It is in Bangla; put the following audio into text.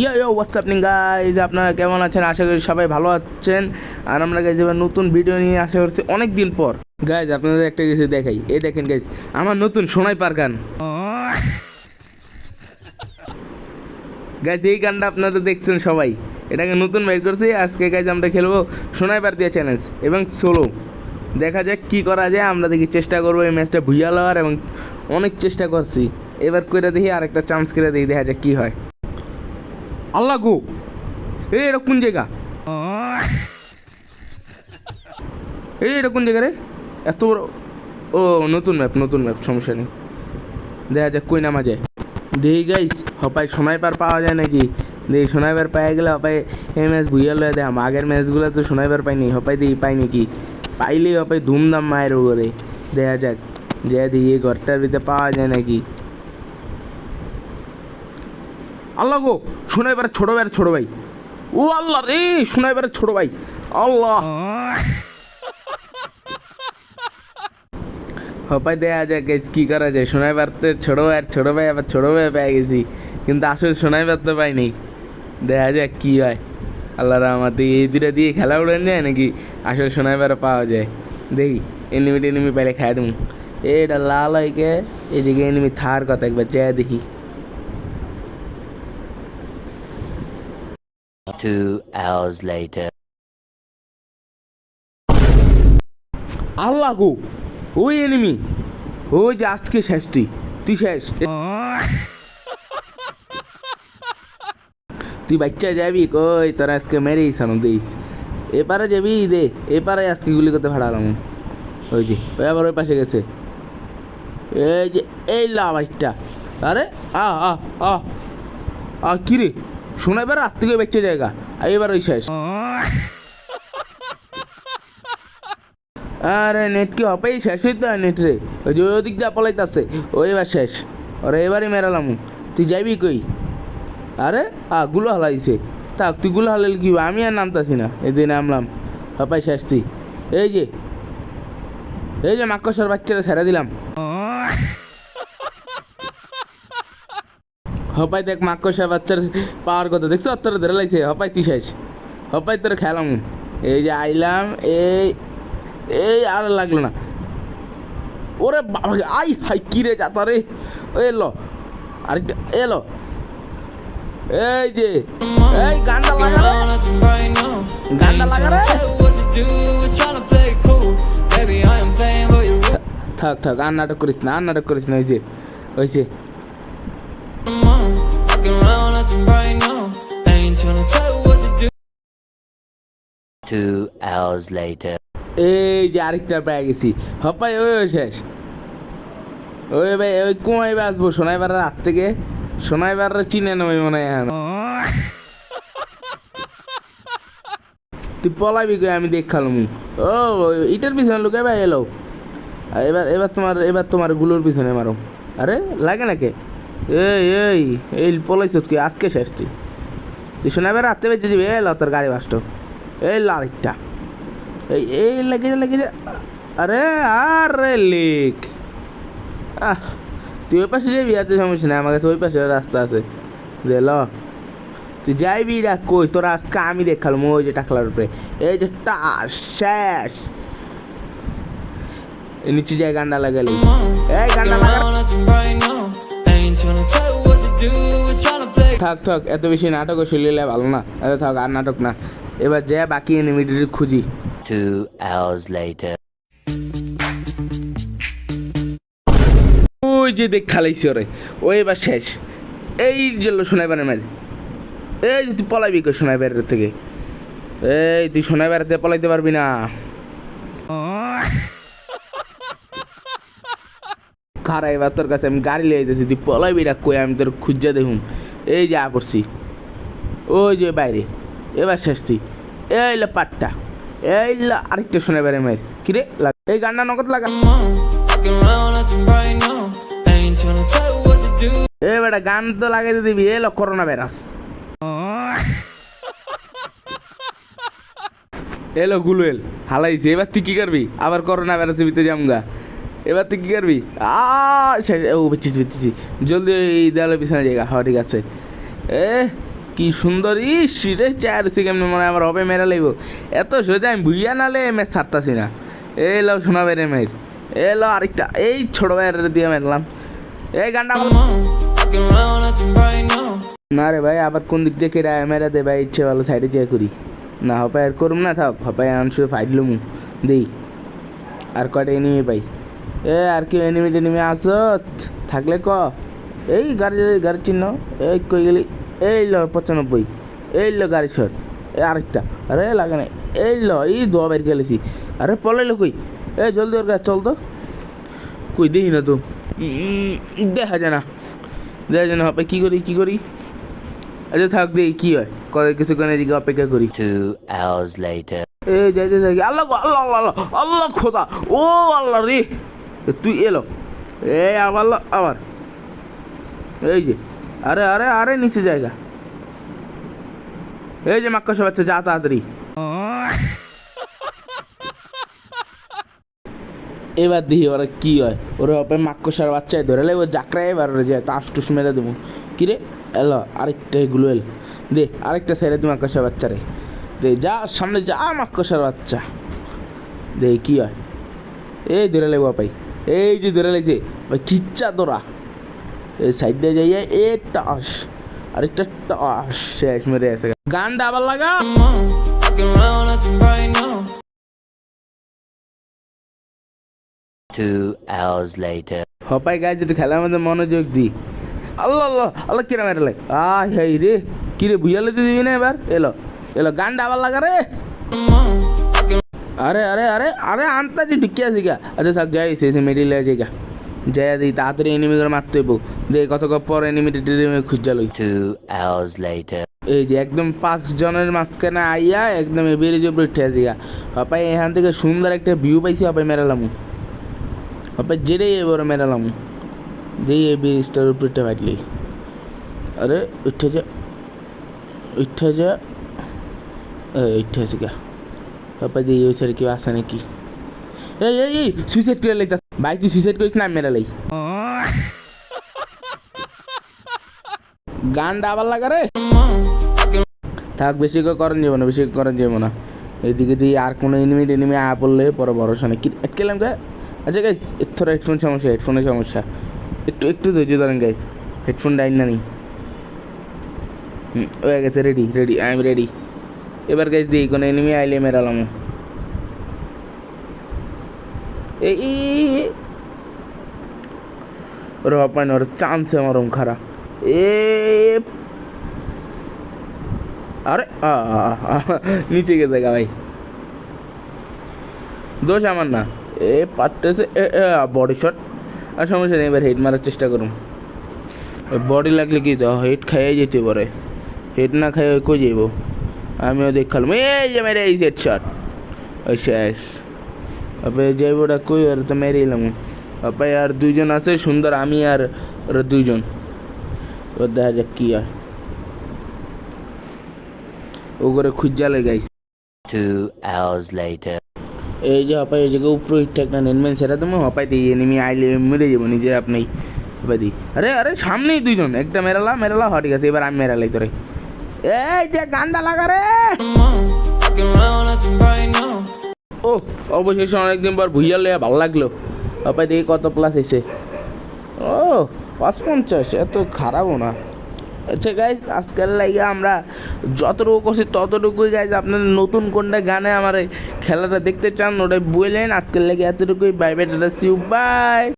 ইয়া ইয়া হোয়াটসঅ্যাপ গাইজ আপনারা কেমন আছেন? আশা করি সবাই ভালো আছেন। আর আমরা গাইজ এবার নতুন ভিডিও নিয়ে আশা করছি অনেক দিন পর। গাইজ আপনাদের একটা কিছু দেখাই। এই দেখেন গাইজ আমার নতুন সোনাই পার গান গাইজ এই গানটা আপনারা দেখছেন সবাই। এটাকে নতুন বের করছি। আজকে গাইজ আমরা খেলব সোনাই পার দিয়ে চ্যালেঞ্জ এবং সোলো দেখা যাক কি করা যায়। আমরা দেখি চেষ্টা করব এই ম্যাচটা ভুইয়া লওয়ার এবং অনেক চেষ্টা করছি। এবার করে দেখি আরেকটা চান্স করে দেখি, দেখা যাক কি হয়। আল্লাহ গো। এ, এটা কোন জায়গা? এই এটা কোন জায়গা রে? এত বড়। ও, নতুন ম্যাপ নতুন ম্যাপ সমস্যা নেই। দেখা যাক কই নামা যায়। দেখি গাইস হপাই সময় পার পাওয়া যায় নাকি? দেখি সোনাই বার পাই গেলে হপাই এই ম্যাচ ভুইয়া লয়ে দেয় আগের ম্যাচগুলো তো সোনাই পাইনি হপাই দেখি পাই নাকি? পাইলেই হপাই ধুমধাম মায়ের উপরে দেখা যাক, যে এই ঘরটার ভিতরে পাওয়া যায় নাকি? আল্লাহ গো শোনাই বার ছোট ভাই ছোট ভাই। ও আল্লাহ রে শোনাই বার ছোট ভাই। আল্লাহ। হপাই দেয়া যায় গেছ কি করা যায়? শোনাই পারতে ছোট ভাই আর ছোট ভাই, আবার ছোট ভাই পেয়ে গেছি। কিন্তু আসলে শোনাই পারতে পাইনি। দেখা যাক কি হয়। আল্লাহ রহমতে, এই দুটা দিয়ে খেলা উড়ান যায় নাকি? আসলে শোনাই পারে পাওয়া যায়। দেখি এনিমি টেনিমি পাইলে খাই দেবো। এটা লাল হয়কে এদিকে এনিমি থার কথা একবার যায় দেখি। Two hours later. আল্লাহ গো, ওই এনিমি ওই যে আজকে শেষ তুই তুই শেষ। তুই বাচ্চা যাবি কই, তোরা আজকে মেরেই সানো দিস এপারে যাবি দে, এপারে আজকে গুলি করতে ভাড়ালাম ওই যে, ওই আবার ওই পাশে গেছে। এই যে, এই লা বাইকটা আরে, আ আ আ। আ, কি রে? শোনা এবার রাত থেকে বাচ্চা জায়গা। এবার ওই শেষ। আরে নেট কি হবেই শেষ হইতে হয় নেট রে। ওই যে ওই দিক দিয়ে পলাইতাছে। ও এবার শেষ। ওরে এবারই মেরালাম। তুই যাইবি কই? আরে, আ, গুলো হালাইছে। তা তুই গুলো হালাইল কি আমি আর নামতাছি না। এই দিন নামলাম। হপাই শেষ তুই। এই যে এই যে মাকসার বাচ্চারা ছেড়ে দিলাম। হপাই দেখ মাকসার বাচ্চার পাওয়ার কথা দেখছ? তোর ধরে লাইছে। হপাই, তুই শেষ। হপাই, তোর খেলাম। এই যে আইলাম, এই এই আর লাগল না। ওরে বাবা আই হাই, কি রে যাতা রে? এলো আরেকটা এলো এই যে, এই গানটা লাগা রে। গানটা লাগা থাক থাক আর নাটক করিস না, আর নাটক করিস না, ওই যে ওই যে। Two hours later. এই যে আরেকটা পেয়ে গেছি। হপাই ওই ওই শেষ। ওই ভাই ওই কুমাই আসব সোনাইবার রাত থেকে। সোনাইবার চিনে নেবে মনে হয় তুই পলাবি কই? আমি দেখালাম ও ইটার পিছনে লোকে ভাই এলো। এবার এবার তোমার এবার তোমারগুলোর পিছনে মারো। আরে লাগে নাকি? এই এই এই পলাইছ আজকে শেষ তুই। তুই শোনাবে রাত্রে বেঁচে যাবি তোর গাড়ি বাসট এই লারিকটা এই এই লেগে যা লেগে যা আরে আরে আহ, তুই ওই পাশে যাবি? এত সমস্যা নেই, আমার কাছে ওই পাশে রাস্তা আছে। যে ল। তুই যাইবি রা, কই, তোর আজকে আমি দেখালাম ওই যে টাকলার উপরে। এই যে টা, শেষ। নিচে যায় গান্ডা লাগালি এই, গান্ডা লাগা থাক থাক এত বেশি নাটক শুনলে ভালো না। এত থাক আর নাটক না। এবার যা বাকি এনিমিটির খুঁজি। Two hours later. ওই যে দেখ খালাইছি ওরে। ওই এবার শেষ। এই যে সোনাইবারের মাঝে এই যে তুই পলাইবি কই সোনাইবারের থেকে? এই তুই সোনাইবারের থেকে পলাইতে পারবি না। খারা এবার তোর কাছে আমি গাড়ি লিয়ে যেতেছি তুই পলাইবি না, কই আমি তোর খুঁজা দেখুন এই যে করছি। ওই যে বাইরে। এবার শেষ তুই। এই লো পাটটা। এই লো আরেকটা সোনাইবারের মায়ের কিরে এই গানটা নগদ লাগা। এ বেটা, গান তো লাগাই দিবি। এলো করোনা ভাইরাস। এলো গুলুয়েল, হালাইছে। এবার তুই কি করবি? আবার করোনা ভাইরাসের ভিতরে জামগা এবার তুই কি করবি? আ ও জলদি এই দেওয়ালের পিছনে জায়গা। হ্যাঁ ঠিক আছে। এ, কি সুন্দর ইস, রে চার মনে হয় আমার হবে মেরা লাগবো। এত সোজা আমি ভুইয়া নালে ম্যাচ ছাড়তাছি না। এই লাও শোনা বেড়ে মেয়ের। এ লাও আরেকটা। এই ছোট ভাইয়ের দিয়ে মেরলাম এই গানটা। না রে ভাই, আবার কোন দিক দিয়ে কেটে মেরা দে ভাই, ইচ্ছে ভালো সাইডে চেয়ে করি। না হপায় আর করুম না, থাক হপায় শুধু ফাইটলুম দেই। আর কয়টা এনিমি পাই? এ আর কি এনিমি টেনিমি আসত? থাকলে ক? এই গাড়ি গাড়ির চিহ্ন। এই কই গেলি? এই ল পঁচানব্বই। এই ল গাড়ি শট এ আরেকটা। আরে লাগে না এই ল এই দোয়া বের গেলেছি আরে পলাইলো কই? এ জলদি ওর কাছে চল তো। কই দেখি না তো। দেখা যায় না। দেখা যায় না হবে কী করি কী করি? আচ্ছা থাক দেখি কী হয়? কত কিছুক্ষণ এদিকে অপেক্ষা করি। এ যাইতে থাকি আল্লাহ আল্লাহ আল্লাহ আল্লাহ খোদা। ও আল্লাহ রে। তুই এলো। এ আবার আবার। এই যে, আরে আরে আরে, নিচে জায়গা। এই যে মাক্কা সব যা তাড়াতাড়ি। এবার দেখি ওরা কি হয়। ওরা ওপরে মাক্কসার বাচ্চায় ধরে লাই ও জাকরাই এবার যায় তাস টুস মেরে দেবো কিরে এলো, আরেকটা এগুলো এল। দে, আরেকটা সাইডে তুমি মাক্কসার বাচ্চারে দে, যা, সামনে যা মাক্কসার বাচ্চা। দে, কি হয়? এই ধরে লাই বাপাই এই যে ধরে লাইছে ভাই কিচ্ছা তোরা। এই সাইড দিয়ে যাইয়া এ টাস আরেকটা টাস শেষ মেরে আছে। গানটা আবার লাগা। Two hours later. হপাই গাছ একটু খেলার মধ্যে মনোযোগ দি। আল্লাহ আল্লাহ আল্লাহ কিরা মেরে লাই। আয় হাই রে, কিরে তো দিবি না এবার? এলো এলো গানটা আবার লাগা রে। আরে আরে আরে আরে আনতাছি ঢুকি আছি গা আচ্ছা থাক যাই সে মেডিল আছে গা যাই দিই তাড়াতাড়ি এনিমি করে মারতে হইব দে কত পর এনিমি খুঁজা লই. এই যে একদম পাঁচ জনের মাঝখানে আইয়া একদম বেরিয়ে উপরে উঠে আসি গা হপাই এখান থেকে সুন্দর একটা ভিউ পাইছি হপাই মেরালাম হপাই জেরে এবার মেরালাম যেই এই ব্রিজটার উপরে উঠে ফাটলি আরে উঠে যা উঠে যা এই উঠে আসি গা হপাই দিয়ে ওই সাইডে কেউ আসে নাকি? এই এই এই সুইসাইড করে লাইতা ভাই, তুই সুইসাইড করিস না, আমি মেরালাই গানটা আবার লাগা রে। থাক, বেশি করে করেন যাব না, বেশি করে করেন যাব না। এদিকে দিয়ে আর কোনো এনিমি টেনিমি আয়া পড়লে পরে ভরসা নেই। কি আটকেলাম গে? আচ্ছা গাইস থোড়া হেডফোন সমস্যা হেডফোনের সমস্যা। একটু একটু ধৈর্য ধরেন গাইস হেডফোন ডাইন না নি হয়ে গেছে ready ready I am ready এবার গাইস দিই কোনো এনিমি আইলে মেরালাম এই। ওরে বাবা ওর চান্সে মারুম খারাপ। এ আরে নিচে গেছে গা ভাই। দোষ আমার না। এ, পারতেছে বডি শট আর সমস্যা নেই, এবার হেড মারার চেষ্টা করুন বডি লাগলে কি তো হেড খাইয়ে যেতে পারে। হেড না খাইয়ে কই যাইব? আমিও দেখালাম এই যে মেরে এই সেট শট ওই শেষ। আপনি যাইবটা কই আর তো মেরে এলাম। আপনি আর দুইজন আছে সুন্দর আমি আর ওরা দুইজন। ওর দেখা যাক কি আর ও করে খুঁজা লাগাইছে। Two hours later. এই যে হপাই এই জায়গায় উপরে ঠিকঠাক নেন মেন সেটা তুমি হপাই দিয়ে এনিমি আইলে মেরে যাব নিজে আপনি হপাই দি আরে আরে সামনেই দুইজন একটা মেরালা মেরালা হ ঠিক আছে এবার আমি মেরালাই তোরে। এই যে গান্ডা লাগা রে। ও অবশেষে অনেকদিন পর ভুইয়া লইয়া ভালো লাগল। হপাই দেখি কত প্লাস এসে ও পাঁচ পঞ্চাশ এত খারাপও না। আচ্ছা গাইজ আজকাল লাগে আমরা যতটুকু করছি ততটুকুই গাইজ আপনার নতুন কোনটা গানে আমার খেলাটা দেখতে চান, ওটাই বললেন। আজকাল লাগে এতটুকুই। Bye bye tata see you bye